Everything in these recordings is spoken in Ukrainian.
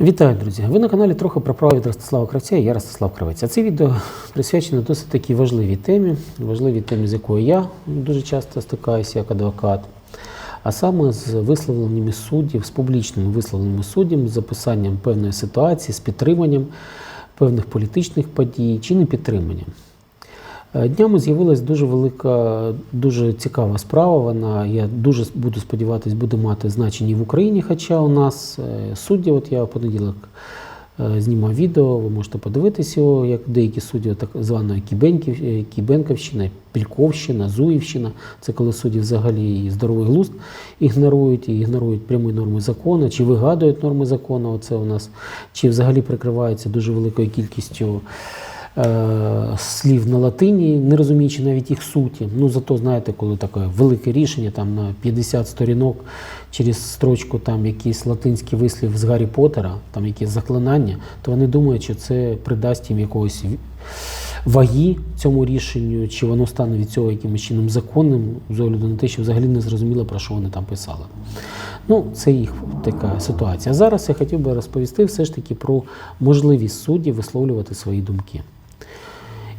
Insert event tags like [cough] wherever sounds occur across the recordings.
Вітаю, друзі! Ви на каналі трохи про право від Ростислава Кравця і я Ростислав Кравець. А це відео присвячено досить такій важливій темі, важливій темі, з якою я дуже часто стикаюся як адвокат, а саме з висловленнями суддів, з публічними висловленнями суддів, з записанням певної ситуації, з підтриманням певних політичних подій чи не підтриманням. Е, Днями з'явилась дуже велика, дуже цікава справа. Вона, я дуже буду сподіватися, буде мати значення в Україні. Хоча у нас е, судді, от я в понеділок е, знімав відео, ви можете подивитися його, як деякі судді так званої Кібенків, Кібенковщина, Пільковщина, Зуївщина. Це коли судді взагалі і здоровий глузд ігнорують, і ігнорують прямі норми закону, чи вигадують норми закону. Оце у нас, чи взагалі прикриваються дуже великою кількістю слів на латині, не розуміючи навіть їх суті. Ну зато знаєте, коли таке велике рішення, там на 50 сторінок через строчку там якийсь латинський вислів з Гаррі Поттера, там якісь заклинання, то вони думають, що це придасть їм якогось ваги цьому рішенню, чи воно стане від цього якимось чином законним, з огляду на те, що взагалі не зрозуміло, про що вони там писали. Ну, це їх така ситуація. Зараз я хотів би розповісти все ж таки про можливість суддів висловлювати свої думки.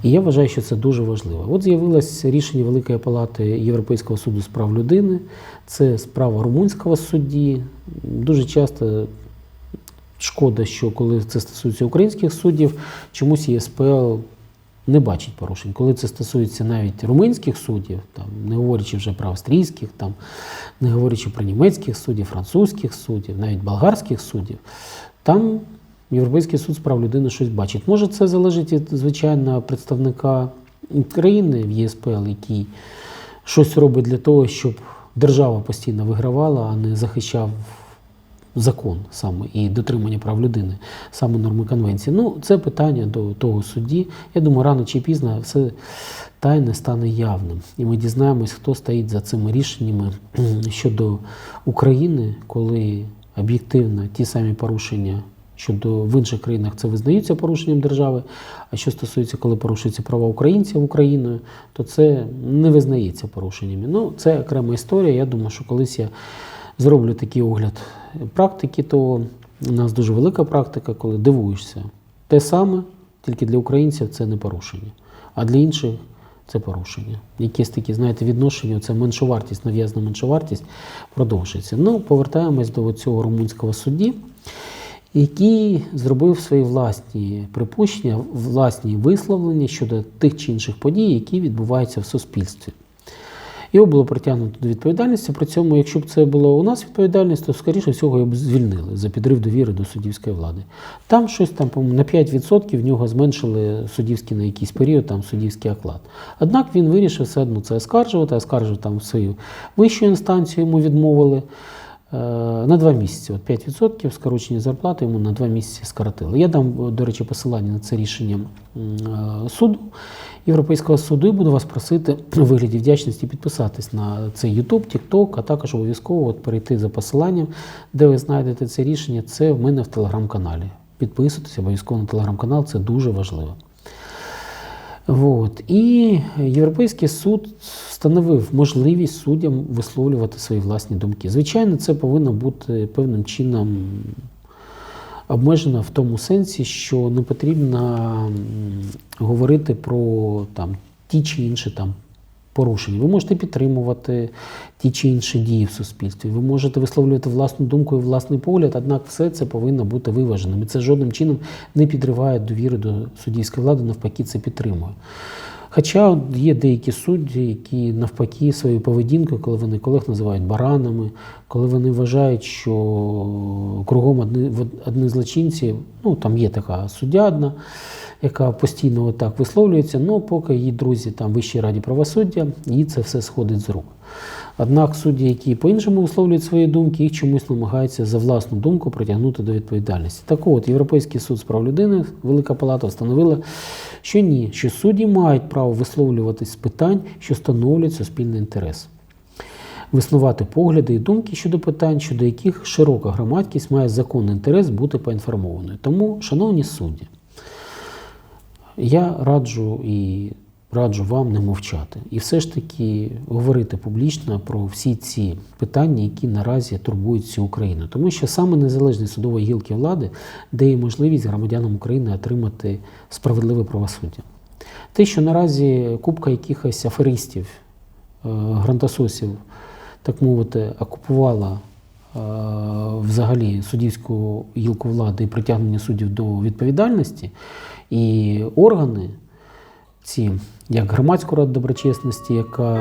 І я вважаю, що це дуже важливо. От з'явилось рішення Великої палати Європейського суду з прав людини. Це справа румунського судді. Дуже часто шкода, що коли це стосується українських суддів, чомусь ЄСПЛ не бачить порушень. Коли це стосується навіть румунських суддів, там, не говорячи вже про австрійських, там, не говорячи про німецьких суддів, французьких суддів, навіть болгарських суддів, там Європейський суд з прав людини щось бачить. Може, це залежить від звичайно представника країни в ЄСПЛ, який щось робить для того, щоб держава постійно вигравала, а не захищав закон саме і дотримання прав людини, саме норми конвенції. Ну, це питання до того судді. Я думаю, рано чи пізно все тайне стане явним. І ми дізнаємось, хто стоїть за цими рішеннями [clears throat] щодо України, коли об'єктивно ті самі порушення. Щодо в інших країнах це визнаються порушенням держави. А що стосується, коли порушуються права українців Україною, то це не визнається порушеннями. Ну, це окрема історія. Я думаю, що колись я зроблю такий огляд практики, то у нас дуже велика практика, коли дивуєшся. Те саме, тільки для українців це не порушення, а для інших це порушення. Якісь такі, знаєте, відношення, це меншовартість, нав'язана меншовартість продовжується. Ну, повертаємось до цього румунського судді, який зробив свої власні припущення, власні висловлення щодо тих чи інших подій, які відбуваються в суспільстві. Його було притягнуто до відповідальності. При цьому, якщо б це була у нас відповідальність, то скоріше всього його б звільнили за підрив довіри до суддівської влади. Там щось там, на 5% в нього зменшили суддівський на якийсь період там суддівський оклад. Однак він вирішив все одно це оскаржувати, оскаржив там свою вищу інстанцію, йому відмовили. Е, На два місяці, от 5% скорочення зарплати йому на два місяці скоротили. Я дам, до речі, посилання на це рішення е, суду, Європейського суду, і буду вас просити у вигляді вдячності підписатись на цей YouTube, TikTok, а також обов'язково от перейти за посиланням, де ви знайдете це рішення. Це в мене в телеграм-каналі. Підписуйтесь обов'язково на телеграм-канал, це дуже важливо. Вот. І Європейський суд встановив можливість суддям висловлювати свої власні думки. Звичайно, це повинно бути певним чином обмежено в тому сенсі, що не потрібно говорити про там, ті чи інші там, порушення. Ви можете підтримувати ті чи інші дії в суспільстві. Ви можете висловлювати власну думку і власний погляд, однак все це повинно бути виваженим. І це жодним чином не підриває довіри до суддівської влади, навпаки, це підтримує. Хоча є деякі судді, які навпаки своєю поведінкою, коли вони колег називають баранами, коли вони вважають, що кругом одні, злочинці, ну там є така суддя одна, яка постійно отак висловлюється, але поки її друзі там Вищій раді правосуддя, їй це все сходить з рук. Однак судді, які по-іншому висловлюють свої думки, їх чомусь намагаються за власну думку притягнути до відповідальності. Так от, Європейський суд з прав людини, Велика Палата встановила, що ні, що судді мають право висловлюватись з питань, що становлять суспільний інтерес. Виснувати погляди і думки щодо питань, щодо яких широка громадськість має законний інтерес бути поінформованою. Тому, шановні судді, я раджу і раджу вам не мовчати. І все ж таки говорити публічно про всі ці питання, які наразі турбують всю Україну. Тому що саме незалежність судової гілки влади дає можливість громадянам України отримати справедливе правосуддя. Те, що наразі купка якихось аферистів, е, грантососів, так мовити, окупувала е, взагалі суддівську гілку влади і притягнення суддів до відповідальності, і органи, ці, як громадську раду доброчесності, яка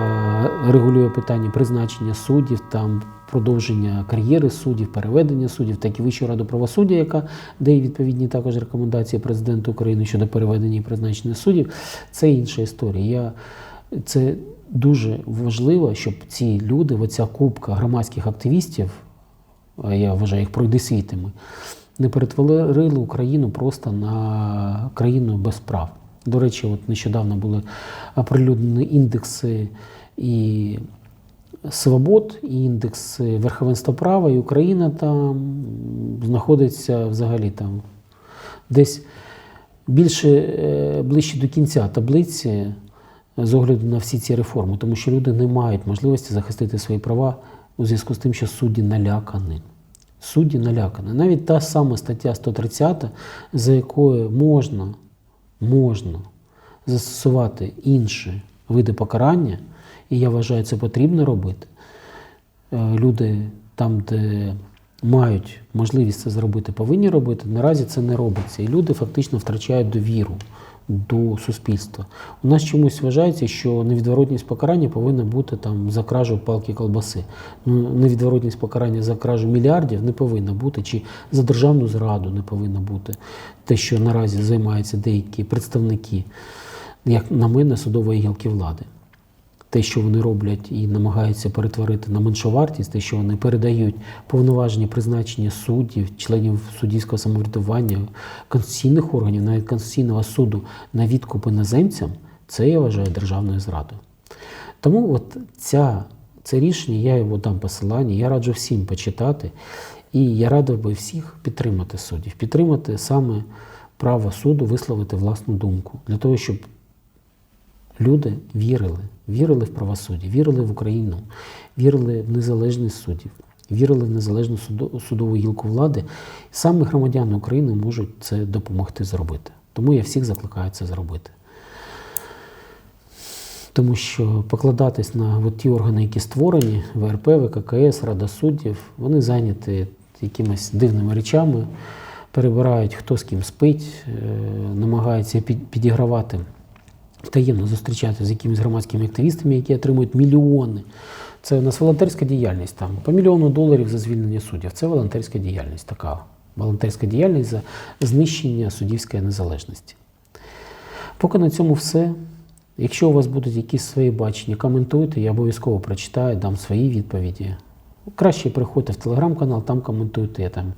регулює питання призначення суддів, там продовження кар'єри суддів, переведення суддів, так і Вищу раду правосуддя, яка дає відповідні також рекомендації президенту України щодо переведення і призначення суддів, це інша історія. Я, це дуже важливо, щоб ці люди, оця кубка громадських активістів, я вважаю їх пройдисвітами, не перетворили Україну просто на країну без прав. До речі, от нещодавно були оприлюднені індекси і свобод, і індекси верховенства права, і Україна там знаходиться взагалі там десь більше е, ближче до кінця таблиці з огляду на всі ці реформи, тому що люди не мають можливості захистити свої права у зв'язку з тим, що судді налякані. Судді налякані. Навіть та сама стаття 130, за якою можна, можна застосувати інші види покарання, і я вважаю, це потрібно робити. Е, Люди там, де мають можливість це зробити, повинні робити. Наразі це не робиться. І люди фактично втрачають довіру до суспільства. У нас чомусь вважається, що невідворотність покарання повинна бути там за кражу палки колбаси. Ну, невідворотність покарання за кражу мільярдів не повинна бути, чи за державну зраду не повинна бути. Те, що наразі займаються деякі представники, як на мене, судової гілки влади те, що вони роблять і намагаються перетворити на меншовартість, те, що вони передають повноваження призначення суддів, членів суддівського самоврядування, конституційних органів, навіть Конституційного суду на відкуп іноземцям, це я вважаю державною зрадою. Тому от ця, це рішення, я його дам посилання, я раджу всім почитати. І я радив би всіх підтримати суддів, підтримати саме право суду висловити власну думку для того, щоб люди вірили, вірили в правосуддя, вірили в Україну, вірили в незалежність суддів, вірили в незалежну судову гілку влади. Саме громадяни України можуть це допомогти зробити. Тому я всіх закликаю це зробити. Тому що покладатись на от ті органи, які створені, ВРП, ВККС, Рада суддів, вони зайняті якимись дивними речами, перебирають, хто з ким спить, е, намагаються підігравати таємно зустрічатися з якимись громадськими активістами, які отримують мільйони. Це у нас волонтерська діяльність там по мільйону доларів за звільнення суддів. Це волонтерська діяльність, така волонтерська діяльність за знищення суддівської незалежності. Поки на цьому все. Якщо у вас будуть якісь свої бачення, коментуйте, я обов'язково прочитаю, дам свої відповіді. Краще приходьте в телеграм-канал, там коментуйте. Я там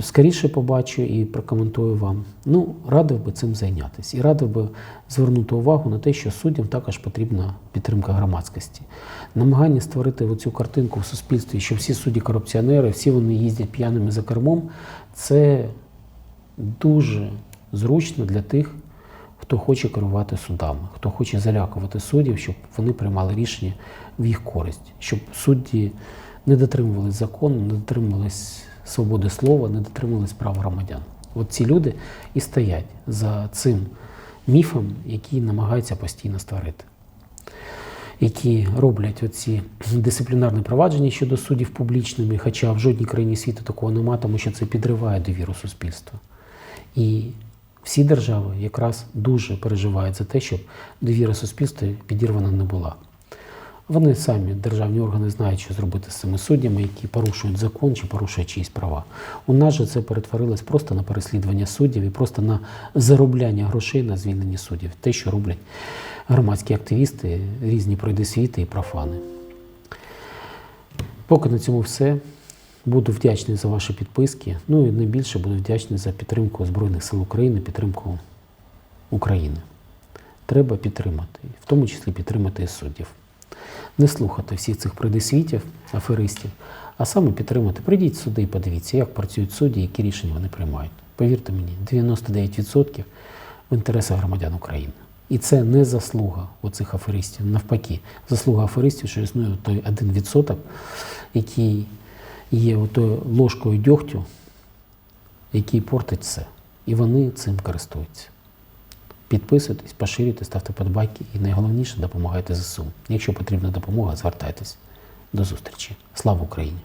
скоріше побачу і прокоментую вам. Ну, радив би цим зайнятися. І радив би звернути увагу на те, що суддям також потрібна підтримка громадськості. Намагання створити оцю картинку в суспільстві, що всі судді корупціонери, всі вони їздять п'яними за кермом, це дуже зручно для тих, хто хоче керувати судами, хто хоче залякувати суддів, щоб вони приймали рішення в їх користь, щоб судді не дотримувались закону, не дотримувались свободи слова, не дотримувались прав громадян. От ці люди і стоять за цим міфом, який намагаються постійно створити. Які роблять оці дисциплінарні провадження щодо суддів публічними, хоча в жодній країні світу такого нема, тому що це підриває довіру суспільства. І всі держави якраз дуже переживають за те, щоб довіра суспільства підірвана не була. Вони самі, державні органи, знають, що зробити з цими суддями, які порушують закон чи порушують чиїсь права. У нас же це перетворилось просто на переслідування суддів і просто на заробляння грошей на звільнення суддів. Те, що роблять громадські активісти, різні пройдисвіти і профани. Поки на цьому все. Буду вдячний за ваші підписки. Ну і найбільше буду вдячний за підтримку Збройних сил України, підтримку України. Треба підтримати, в тому числі підтримати суддів. Не слухати всіх цих придесвітів, аферистів, а саме підтримати. Прийдіть сюди і подивіться, як працюють судді, які рішення вони приймають. Повірте мені, 99% в інтересах громадян України. І це не заслуга оцих аферистів. Навпаки, заслуга аферистів, що існує той один відсоток, який є отою ложкою дьогтю, який портить все. І вони цим користуються. Підписуйтесь, поширюйте, ставте подбайки і найголовніше допомагайте ЗСУ. Якщо потрібна допомога, звертайтесь. До зустрічі. Слава Україні!